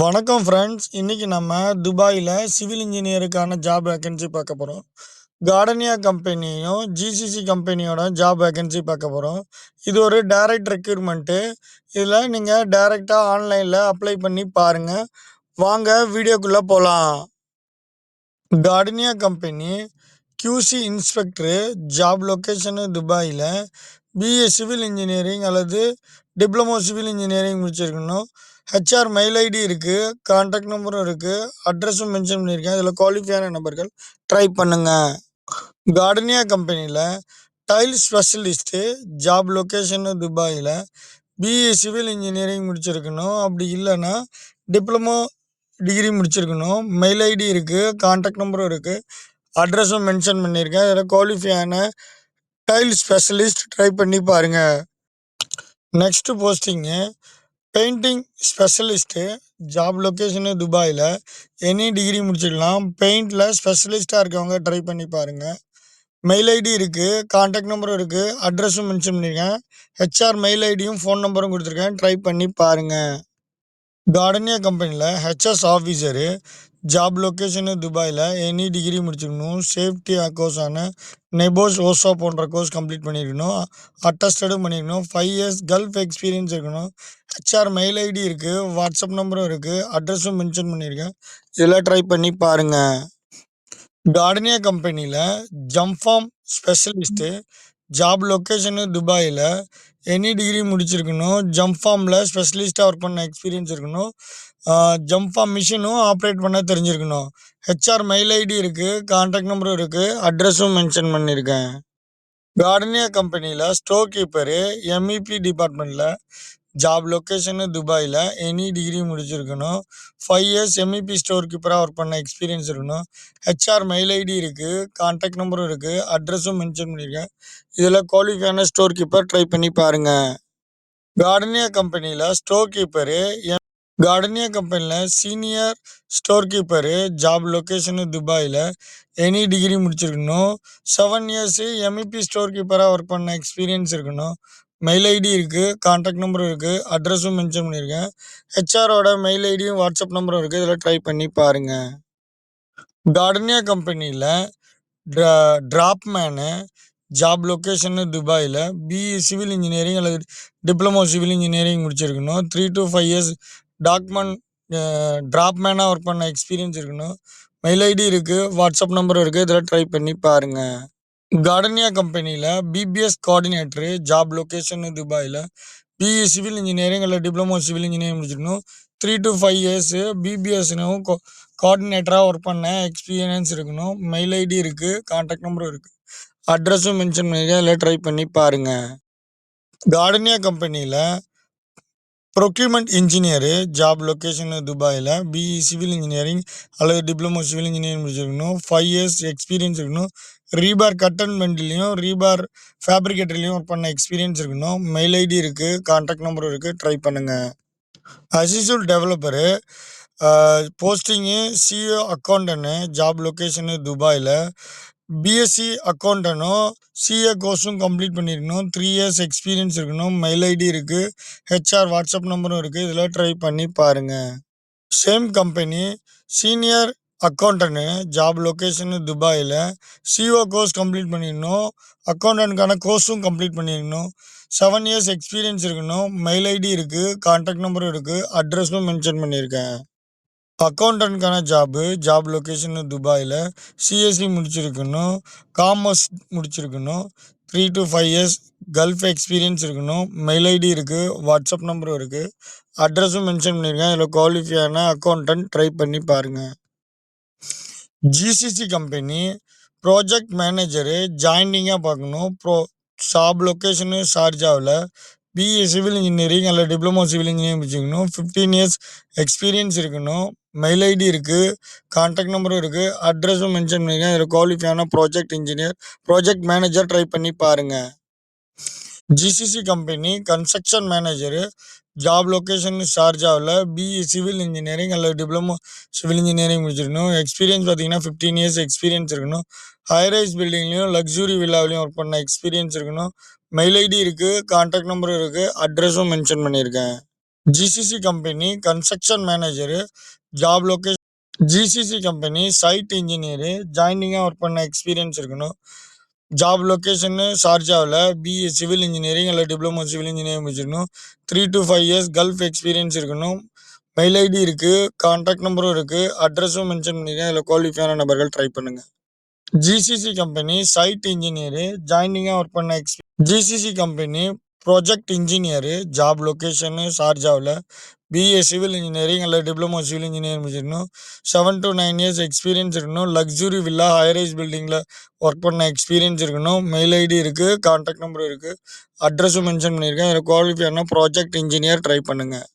வணக்கம் ஃப்ரெண்ட்ஸ். இன்னைக்கு நம்ம துபாயில் சிவில் இன்ஜினியருக்கான ஜாப் வேக்கன்சி பார்க்க போகிறோம் கார்டனியா கம்பெனியும், ஜிசிசி கம்பெனியோட ஜாப் வேக்கன்சி பார்க்க போகிறோம் இது ஒரு டைரக்ட் ரெக்யூர்மெண்ட்டு இதில் நீங்கள் டைரெக்டாக ஆன்லைனில் அப்ளை பண்ணி பாருங்கள் வாங்க வீடியோக்குள்ளே போகலாம் Gardenia company QC inspector job location துபாயில். பிஏ சிவில் இன்ஜினியரிங் அல்லது டிப்ளமோ சிவில் இன்ஜினியரிங் முடிச்சிருக்கணும். ஹெச்ஆர் மெயில் ஐடி இருக்குது கான்டாக்ட் நம்பரும் இருக்குது அட்ரஸும் மென்ஷன் பண்ணியிருக்கேன். இதில் குவாலிஃபையான நபர்கள் ட்ரை பண்ணுங்கள் கார்டனியா கம்பெனியில் டைல் ஸ்பெஷலிஸ்ட்டு ஜாப் லொக்கேஷனு துபாயில் பிஏ சிவில் இன்ஜினியரிங் முடிச்சிருக்கணும். அப்படி இல்லைன்னா டிப்ளமோ டிகிரி முடிச்சிருக்கணும். மெயில் ஐடி இருக்குது கான்டாக்ட் நம்பரும் இருக்குது அட்ரஸும் மென்ஷன் பண்ணியிருக்கேன். இதில் குவாலிஃபையான டைல் ஸ்பெஷலிஸ்ட் ட்ரை பண்ணி பாருங்கள் next posting painting specialist job location துபாயில் எனி டிகிரி முடிச்சிக்கலாம். பெயிண்டில் ஸ்பெஷலிஸ்ட்டாக இருக்கவங்க ட்ரை பண்ணி பாருங்கள் மெயில் ஐடி இருக்குது காண்டாக்ட் நம்பரும் இருக்குது அட்ரஸும் மென்ஷன் பண்ணியிருக்கேன். ஹெச்ஆர் மெயில் ஐடியும் ஃபோன் நம்பரும் கொடுத்துருக்கேன். ட்ரை பண்ணி பாருங்கள் கார்டனியா கம்பெனியில் ஹெச்எஸ் ஆஃபீஸரு ஜாப் லொக்கேஷனு துபாயில் எனி டிகிரி முடிச்சிருக்கணும். சேஃப்டி கோர்ஸான நெபோஸ், ஓசோ போன்ற கோர்ஸ் கம்ப்ளீட் பண்ணியிருக்கணும். அட்டஸ்டடும் பண்ணியிருக்கணும். ஃபைவ் இயர்ஸ் கல்ஃப் எக்ஸ்பீரியன்ஸ் இருக்கணும். ஹெச்ஆர் மெயில் ஐடி இருக்குது வாட்ஸ்அப் நம்பரும் இருக்குது அட்ரஸும் மென்ஷன் பண்ணியிருக்கேன். இதெல்லாம் ட்ரை பண்ணி பாருங்கள் கார்டனியா கம்பெனியில் ஜம்ஃபார்ம் ஸ்பெஷலிஸ்ட்டு ஜாப் லொக்கேஷனு துபாயில் எனி டிகிரி முடிச்சிருக்கணும். ஜம்ப் ஃபார்மில் ஸ்பெஷலிஸ்ட்டாக ஒர்க் பண்ண எக்ஸ்பீரியன்ஸ் இருக்கணும். ஜம்ப் ஃபார்ம் மிஷினும் ஆப்ரேட் பண்ண தெரிஞ்சிருக்கணும். ஹெச்ஆர் மெயில் ஐடி இருக்குது கான்டாக்ட் நம்பரும் இருக்குது அட்ரஸும் மென்ஷன் பண்ணியிருக்கேன். கார்டனியா கம்பெனியில் ஸ்டோர் கீப்பரு எம்இபி டிபார்ட்மெண்ட்டில் ஜாப் லொக்கேஷனு துபாயில் எனி டிகிரி முடிச்சிருக்கணும். ஃபைவ் இயர்ஸ் எம்இபி ஸ்டோர் கீப்பராக ஒர்க் பண்ண எக்ஸ்பீரியன்ஸ் இருக்கணும். ஹெச்ஆர் மெயில் ஐடி இருக்குது கான்டாக்ட் நம்பரும் இருக்குது அட்ரஸும் மென்ஷன் பண்ணியிருக்கேன். இதில் குவாலிஃபையான ஸ்டோர் கீப்பர் ட்ரை பண்ணி பாருங்கள் கார்டனியா கம்பெனியில் ஸ்டோர் கீப்பரு எம் கார்டனியா கம்பெனியில் senior store keeper job location துபாயில் எனி டிகிரி முடிச்சிருக்கணும். செவன் இயர்ஸு எம்இபி ஸ்டோர் கீப்பராக ஒர்க் பண்ண எக்ஸ்பீரியன்ஸ் இருக்கணும். மெயில் ஐடி இருக்குது காண்டாக்ட் நம்பரும் இருக்குது அட்ரஸும் மென்ஷன் பண்ணியிருக்கேன். ஹெச்ஆரோட மெயில் ஐடியும் வாட்ஸ்அப் நம்பரும் இருக்குது இதில் ட்ரை பண்ணி பாருங்கள் கார்டனியா கம்பெனியில் ட்ரா டிராப்மேனு ஜாப் லொகேஷனு துபாயில் பிஇ சிவில் இன்ஜினியரிங் அல்லது டிப்ளமோ சிவில் இன்ஜினியரிங் முடிச்சிருக்கணும். 3-5 இயர்ஸ் டாக்குமெண்ட் ட்ராப்மேனாக ஒர்க் பண்ண எக்ஸ்பீரியன்ஸ் இருக்கணும். மெயில் ஐடி இருக்குது வாட்ஸ்அப் நம்பரும் இருக்குது இதில் ட்ரை பண்ணி பாருங்கள் கார்டனியா கம்பெனியில் பிபிஎஸ் கோஆர்டினேட்டரு ஜாப் லொகேஷனு துபாயில் பிஇ சிவில் இன்ஜினியரிங் இல்லை டிப்ளமோ சிவில் இன்ஜினியரிங் முடிச்சிருக்கணும். த்ரீ டு ஃபைவ் இயர்ஸு பிபிஎஸ்னும் கோ கோஆர்டினேட்டராக ஒர்க் பண்ண எக்ஸ்பீரியன்ஸ் இருக்கணும். மெயில் ஐடி இருக்குது கான்டாக்ட் நம்பரும் இருக்குது அட்ரஸும் மென்ஷன் பண்ணியிருக்கேன். அதில் ட்ரை பண்ணி பாருங்கள் கார்டனியா கம்பெனியில் ப்ரொக்யூர்மென்ட் இன்ஜினியரு ஜாப் லொக்கேஷன் துபாயில் பிஇ சிவில் இன்ஜினியரிங் அல்லது டிப்ளமோ சிவில் இன்ஜினியரிங் முடிச்சிருக்கணும். ஃபைவ் இயர்ஸ் எக்ஸ்பீரியன்ஸ் இருக்கணும். ரீபார் கட் அண்ட் ரீபார் ஃபேப்ரிகேட்டர்லேயும் ஒர்க் பண்ண எக்ஸ்பீரியன்ஸ் இருக்கணும். மெயில் ஐடி இருக்குது கான்டாக்ட் நம்பரும் இருக்குது ட்ரை பண்ணுங்கள் assistant developer posting CO accountant job location துபாயில் பிஎஸ்சி அக்கௌண்டனும் சிஏ கோர்ஸும் கம்ப்ளீட் பண்ணியிருக்கணும். த்ரீ இயர்ஸ் எக்ஸ்பீரியன்ஸ் இருக்கணும். மெயில் ஐடி இருக்குது ஹெச்ஆர் வாட்ஸ்அப் நம்பரும் இருக்குது இதில் ட்ரை பண்ணி பாருங்கள் same company senior accountant job location துபாயில் சிஓ கோர்ஸ் கம்ப்ளீட் பண்ணிடணும் அக்கௌண்டன்ட்கான கோர்ஸும் கம்ப்ளீட் பண்ணியிருக்கணும். செவன் இயர்ஸ் எக்ஸ்பீரியன்ஸ் இருக்கணும். மெயில் ஐடி இருக்குது கான்டாக்ட் நம்பரும் இருக்குது அட்ரஸும் மென்ஷன் பண்ணியிருக்கேன். அக்கௌண்டன்ட்கான ஜாபு ஜாப் லொக்கேஷனு துபாயில் சிஎஸ்சி முடிச்சிருக்கணும். காமர்ஸ் முடிச்சிருக்கணும். 3-5 இயர்ஸ் கல்ஃப் எக்ஸ்பீரியன்ஸ் இருக்கணும். மெயில் ஐடி இருக்குது வாட்ஸ்அப் நம்பரும் இருக்குது அட்ரஸும் மென்ஷன் பண்ணியிருக்கேன். இதில் குவாலிஃபையான அக்கௌண்டன்ட் ட்ரை பண்ணி பாருங்கள் ஜிசிசி கம்பெனி ப்ராஜெக்ட் மேனேஜரு ஜாயினிங்கா பார்க்கணும். ப்ரோ ஷாப் லொகேஷனு சார்ஜாவில் பிஇ சிவில் இன்ஜினியரிங் அல்லது டிப்ளமோ சிவில் இன்ஜினியரிங் வச்சுக்கணும் ஃபிஃப்டீன் இயர்ஸ் எக்ஸ்பீரியன்ஸ் இருக்கணும். மெயில் ஐடி இருக்குது கான்டாக்ட் நம்பரும் இருக்குது அட்ரஸும் மென்ஷன் பண்ணியிருக்கேன். இதில் குவாலிஃபையான project engineer, project manager try பண்ணி பாருங்கள் GCC company construction manager job location ஷார்ஜாவில் BE civil engineering அல்லது டிப்ளமோ சிவில் இன்ஜினியரிங் முடிச்சிருக்கணும். எக்ஸ்பீரியன்ஸ் பார்த்தீங்கன்னா 15 இயர்ஸ் எக்ஸ்பீரியன்ஸ் இருக்கணும். ஹை ரைஸ் லக்ஸுரி வில்லாவிலையும் ஒர்க் பண்ண எக்ஸ்பீரியன்ஸ் இருக்கணும். மெயில் ஐடி இருக்குது கான்டாக்ட் நம்பரும் இருக்குது அட்ரஸும் மென்ஷன் பண்ணியிருக்கேன். GCC company construction manager job location GCC company site engineer ஜாயினிங்காக work பண்ண எக்ஸ்பீரியன்ஸ் இருக்கணும் ஜாப் லொக்கேஷன்னு ஷார்ஜாவில் பிஏ சிவில் இன்ஜினியரிங் இல்லை டிப்ளமோ சிவில் இன்ஜினியரிங் முடிச்சிருக்கணும். Three to five years gulf experience இருக்கணும். மெயில் ஐடி இருக்குது கான்டாக்ட் நம்பரும் இருக்குது அட்ரஸும் மென்ஷன் பண்ணியிருக்கேன் அதில் குவாலிஃபையான நபர்கள் ட்ரை பண்ணுங்கள் ஜிசிசி கம்பெனி சைட் இன்ஜினியரு ஜாயினிங்காக ஒர்க் பண்ண எக்ஸ்பீ GCC company project engineer job location ஷார்ஜாவில் BA civil engineering அல்லது டிப்ளமோ சிவில் இன்ஜினியரிங் முடிச்சிருக்கணும். Seven to nine years experience இருக்கணும். லக்ஸுரி வில்லா ஹைரைஸ் பில்டிங்கில் ஒர்க் பண்ண எக்ஸ்பீரியன்ஸ் இருக்கணும். மெயில் ஐடி இருக்குது கான்டாக்ட் நம்பர் இருக்குது அட்ரஸும் மென்ஷன் பண்ணியிருக்கேன். இதில் குவாலிஃபையான ப்ராஜெக்ட் இன்ஜினியர் ட்ரை பண்ணுங்கள்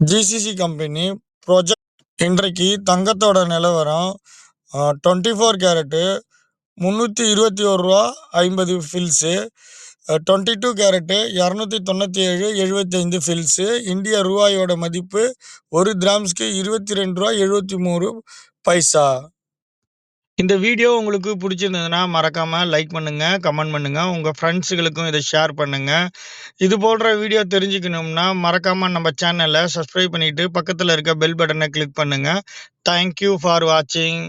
ஜிசிசி கம்பெனி ப்ராஜெக்ட் இன்றைக்கு தங்கத்தோட நிலவரம் டுவெண்ட்டி ஃபோர் கேரட்டு முந்நூற்றி இருபத்தி ஒரு ரூபா ஐம்பது ஃபில்ஸு டுவெண்ட்டி டூ கேரட்டு இரநூத்தி தொண்ணூற்றி ஏழு எழுபத்தைந்து ஃபில்ஸு இந்திய ரூபாயோட மதிப்பு ஒரு கிராம்ஸ்க்கு இருபத்தி ரெண்டு ரூபா எழுபத்தி மூணு பைசா. இந்த வீடியோ உங்களுக்கு பிடிச்சிருந்ததுன்னா மறக்காமல் லைக் பண்ணுங்கள் கமெண்ட் பண்ணுங்கள் உங்கள் ஃப்ரெண்ட்ஸுகளுக்கும் இதை ஷேர் பண்ணுங்கள் இது போன்ற வீடியோ தெரிஞ்சுக்கணும்னா மறக்காமல் நம்ம சேனலை சப்ஸ்கிரைப் பண்ணிவிட்டு பக்கத்தில் இருக்க பெல் பட்டனை கிளிக் பண்ணுங்கள் தேங்க்யூ ஃபார் வாட்சிங்